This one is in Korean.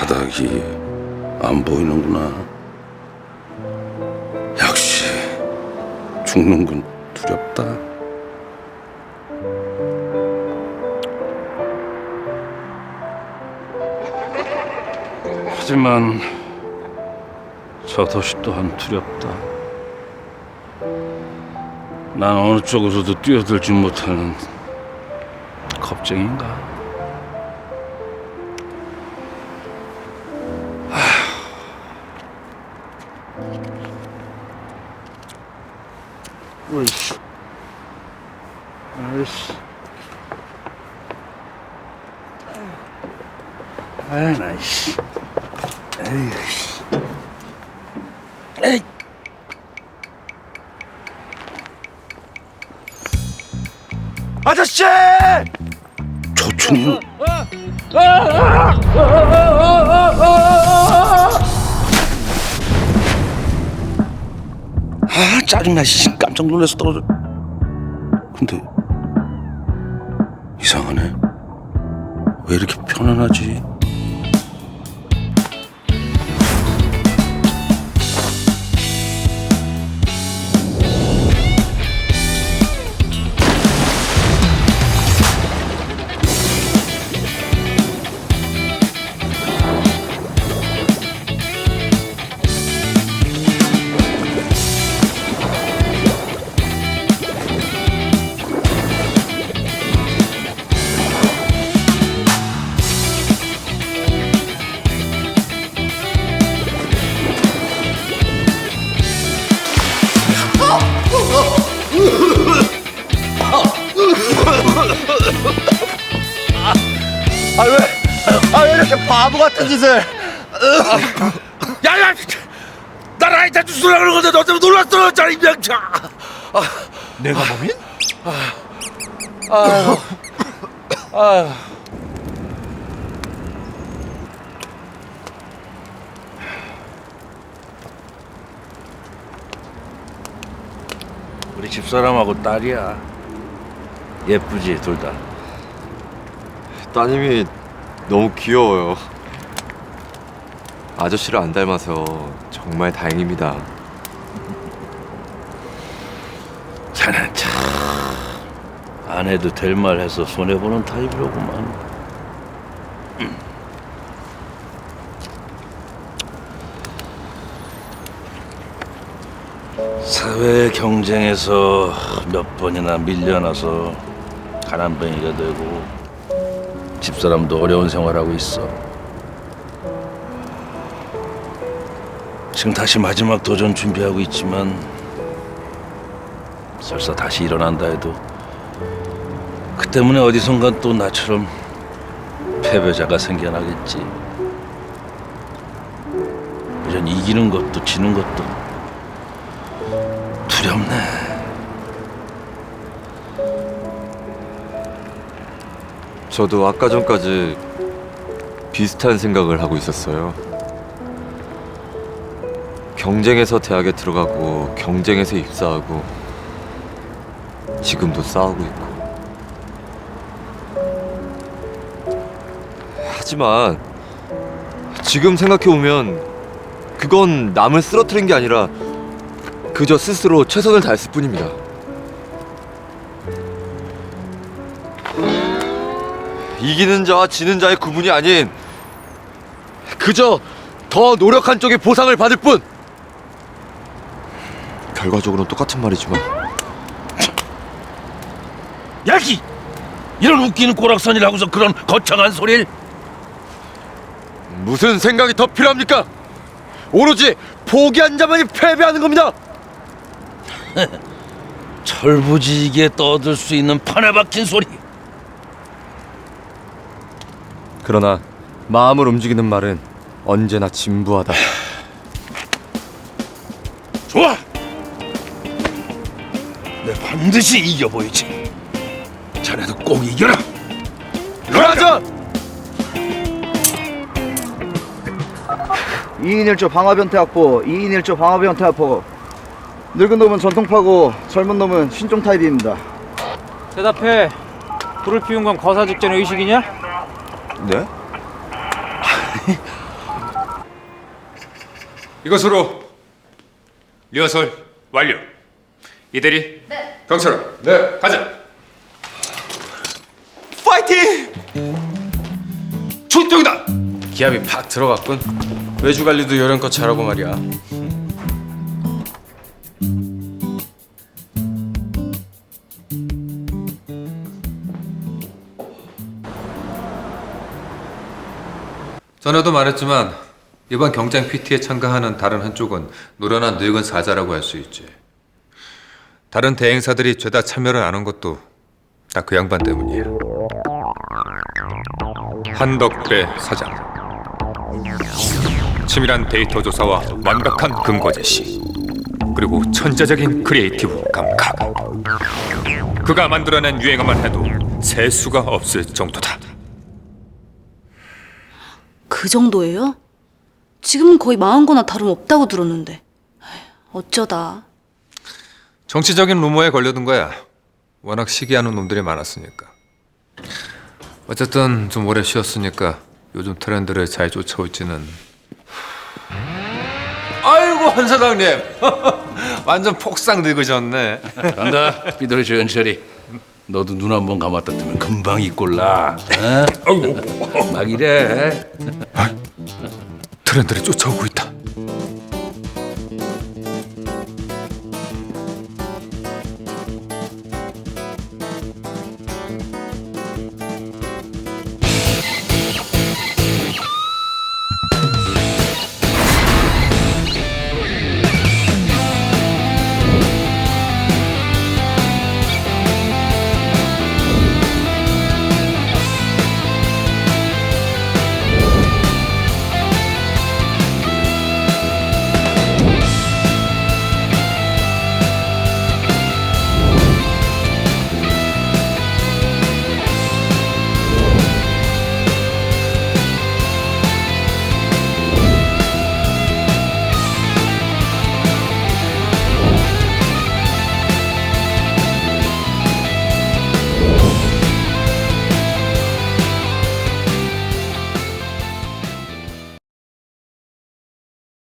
바닥이 안 보이는구나. 역시 죽는 건 두렵다. 하지만 저 도시 또한 두렵다. 난 어느 쪽으로도 뛰어들지 못하는 겁쟁인가? 어이씨. 아이씨. 아, 나, 씨. 에이, 씨. 에이. 아저씨! 조춘이 아 짜증나 씨 깜짝 놀라서 떨어져. 근데 이상하네. 왜 이렇게 편안하지 아, 왜? 아, 왜 이렇게 바보 같은 짓을? 야야 나 라이터 주스라 그런 건데 너 때문에 놀랐어 짜 임명차 내가 범인? 우리 집사람하고 딸이야 예쁘지 둘 다 따님이 너무 귀여워요. 아저씨를 안 닮아서 정말 다행입니다. 자넨 참안 해도 될 말 해서 손해 보는 타입이로구만 사회 경쟁에서 몇 번이나 밀려나서 가난뱅이가 되고 집사람도 어려운 생활하고 있어 지금 다시 마지막 도전 준비하고 있지만 설사 다시 일어난다 해도 그 때문에 어디선간 또 나처럼 패배자가 생겨나겠지. 이런 이기는 것도 지는 것도 두렵네. 저도 아까 전까지 비슷한 생각을 하고 있었어요. 경쟁에서 대학에 들어가고 경쟁에서 입사하고 지금도 싸우고 있고. 하지만 지금 생각해 보면 그건 남을 쓰러뜨린 게 아니라 그저 스스로 최선을 다했을 뿐입니다. 이기는 자와 지는 자의 구분이 아닌 그저 더 노력한 쪽의 보상을 받을 뿐. 결과적으로는 똑같은 말이지만 야기! 이런 웃기는 꼬락선이라고서 그런 거창한 소리를 무슨 생각이 더 필요합니까? 오로지 포기한 자만이 패배하는 겁니다. 철부지게 떠들 수 있는 판에 박힌 소리. 그러나 마음을 움직이는 말은 언제나 진부하다. 좋아. 내 반드시 이겨 보이지. 자네도 꼭 이겨라. 그러자 2인 1조 방화변태 확보, 2인 1조 방화변태 확보. 늙은 놈은 전통파고 젊은 놈은 신종 타입입니다. 대답해. 불을 피운 건 거사 직전 의식이냐? 네? 이것으로 리허설 완료. 이대리. 네. 경찰아. 네. 가자. 파이팅! 출동이다. 기압이 팍 들어갔군. 외주 관리도 요령껏 잘하고 말이야. 전에도 말했지만 이번 경장 PT에 참가하는 다른 한쪽은 노련한 늙은 사자라고 할 수 있지. 다른 대행사들이 죄다 참여를 안 한 것도 다 그 양반 때문이야. 한덕배 사장. 치밀한 데이터 조사와 완벽한 근거 제시. 그리고 천재적인 크리에이티브 감각. 그가 만들어낸 유행어만 해도 셀 수가 없을 정도다. 그 정도예요? 지금은 거의 망한 거나 다름없다고 들었는데. 에휴, 어쩌다. 정치적인 루머에 걸려든 거야. 워낙 시기하는 놈들이 많았으니까. 어쨌든 좀 오래 쉬었으니까 요즘 트렌드를 잘 쫓아올지는 아이고 한 사장님 완전 폭삭 늙으셨네. 간다 삐뚤이 연철이 너도 눈 한 번 감았다 뜨면 금방 이꼴라 어? 막 이래 트렌드를 쫓아오고 있다.